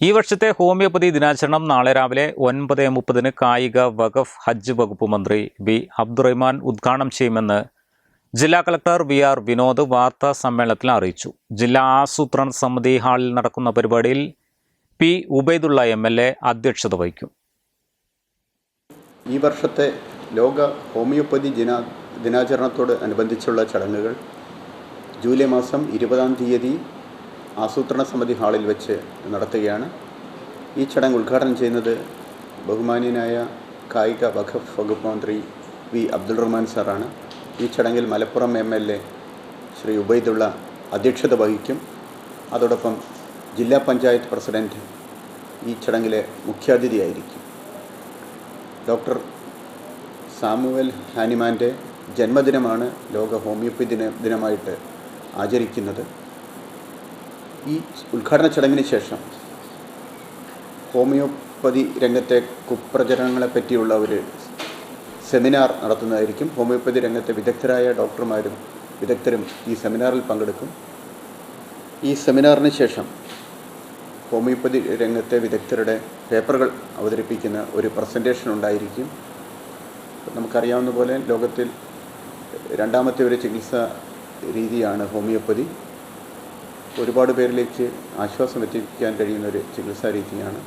ഈ വർഷത്തെ ഹോമിയോപ്പതി ദിനാചരണം നാളെ രാവിലെ ഒൻപത് മുപ്പതിന് കായിക വഖഫ് ഹജ്ജ് വകുപ്പ് മന്ത്രി ബി അബ്ദുറഹ്മാൻ ഉദ്ഘാടനം ചെയ്യുമെന്ന് ജില്ലാ കളക്ടർ വി ആർ വിനോദ് വാർത്താ സമ്മേളനത്തിൽ അറിയിച്ചു. ജില്ലാ ആസൂത്രണ സമിതി ഹാളിൽ നടക്കുന്ന പരിപാടിയിൽ P Ubaidulla M L A അധ്യക്ഷത വഹിക്കും. ഈ വർഷത്തെ ലോക ഹോമിയോപ്പതി ദിനാ ദിനാചരണത്തോട് അനുബന്ധിച്ചുള്ള ചടങ്ങുകൾ ജൂലൈ മാസം ഇരുപതാം തീയതി ആസൂത്രണ സമിതി ഹാളിൽ വെച്ച് നടത്തുകയാണ്. ഈ ചടങ്ങ് ഉദ്ഘാടനം ചെയ്യുന്നത് ബഹുമാന്യനായ കായിക വഖഫ് വകുപ്പ് മന്ത്രി വി. അബ്ദുൾ റഹ്മാൻ സാറാണ്. ഈ ചടങ്ങിൽ Malappuram M L A Shri Ubaidulla അധ്യക്ഷത വഹിക്കും. അതോടൊപ്പം ജില്ലാ പഞ്ചായത്ത് പ്രസിഡന്റ് ഈ ചടങ്ങിലെ മുഖ്യാതിഥിയായിരിക്കും. ഡോക്ടർ സാമുവൽ ഹാനിമാന്റെ ജന്മദിനമാണ് ലോക ഹോമിയോപ്പതി ദിന ദിനമായിട്ട് ആചരിക്കുന്നത്. ഈ ഉദ്ഘാടന ചടങ്ങിന് ശേഷം ഹോമിയോപ്പതി രംഗത്തെ കുപ്രചരണങ്ങളെ പറ്റിയുള്ള ഒരു സെമിനാർ നടത്തുന്നതായിരിക്കും. ഹോമിയോപ്പതി രംഗത്തെ വിദഗ്ധരായ ഡോക്ടർമാരും വിദഗ്ധരും ഈ സെമിനാറിൽ പങ്കെടുക്കും. ഈ സെമിനാറിന് ശേഷം ഹോമിയോപ്പതി രംഗത്തെ വിദഗ്ധരുടെ പേപ്പറുകൾ അവതരിപ്പിക്കുന്ന ഒരു പ്രസന്റേഷൻ ഉണ്ടായിരിക്കും. നമുക്കറിയാവുന്ന പോലെ ലോകത്തിൽ രണ്ടാമത്തെ ഒരു ചികിത്സാ രീതിയാണ് ഹോമിയോപ്പതി. ഒരുപാട് പേരിലേക്ക് ആശ്വാസം എത്തിക്കാൻ കഴിയുന്ന ഒരു ചികിത്സാ രീതിയാണ്.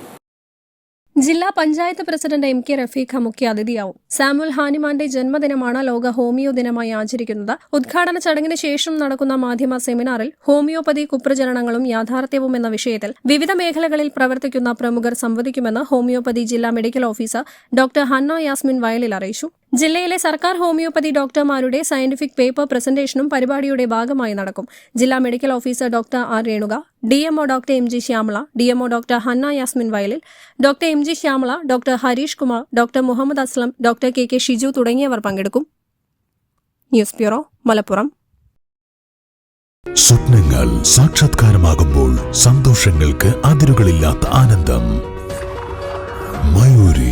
ജില്ലാ panchayat president M K Rafeeqa മുഖ്യ അതിഥിയാവും. സാമുൽ ഹാനിമാന്റെ ജന്മദിനമാണ് ലോക ഹോമിയോ ദിനമായി ആചരിക്കുന്നത്. ഉദ്ഘാടന ചടങ്ങിന് ശേഷം നടക്കുന്ന മാധ്യമ സെമിനാറിൽ ഹോമിയോപ്പതി കുപ്രചരണങ്ങളും യാഥാർത്ഥ്യവും എന്ന വിഷയത്തിൽ വിവിധ മേഖലകളിൽ പ്രവർത്തിക്കുന്ന പ്രമുഖർ സംവദിക്കുമെന്ന് ഹോമിയോപ്പതി ജില്ലാ medical officer doctor Hanna Yasmin Vayalil അറിയിച്ചു. ജില്ലയിലെ സർക്കാർ ഹോമിയോപ്പതി ഡോക്ടർമാരുടെ സയന്റിഫിക് പേപ്പർ പ്രസന്റേഷനും പരിപാടിയുടെ ഭാഗമായി നടക്കും. ജില്ലാ medical officer doctor R Renuka DMO doctor M G Shyamala DMO doctor Hanna Yasmin Vayalil doctor M G Shyamala doctor Harish Kumar doctor Muhammad Aslam doctor K K Shiju തുടങ്ങിയവർ പങ്കെടുക്കും. News bureau Malappuram. സ്വപ്നങ്ങൾ സാക്ഷാത്കാരമാകുമ്പോൾ സന്തോഷങ്ങൾക്ക് അതിരുകളില്ലാത്ത ആനന്ദം. Mayuri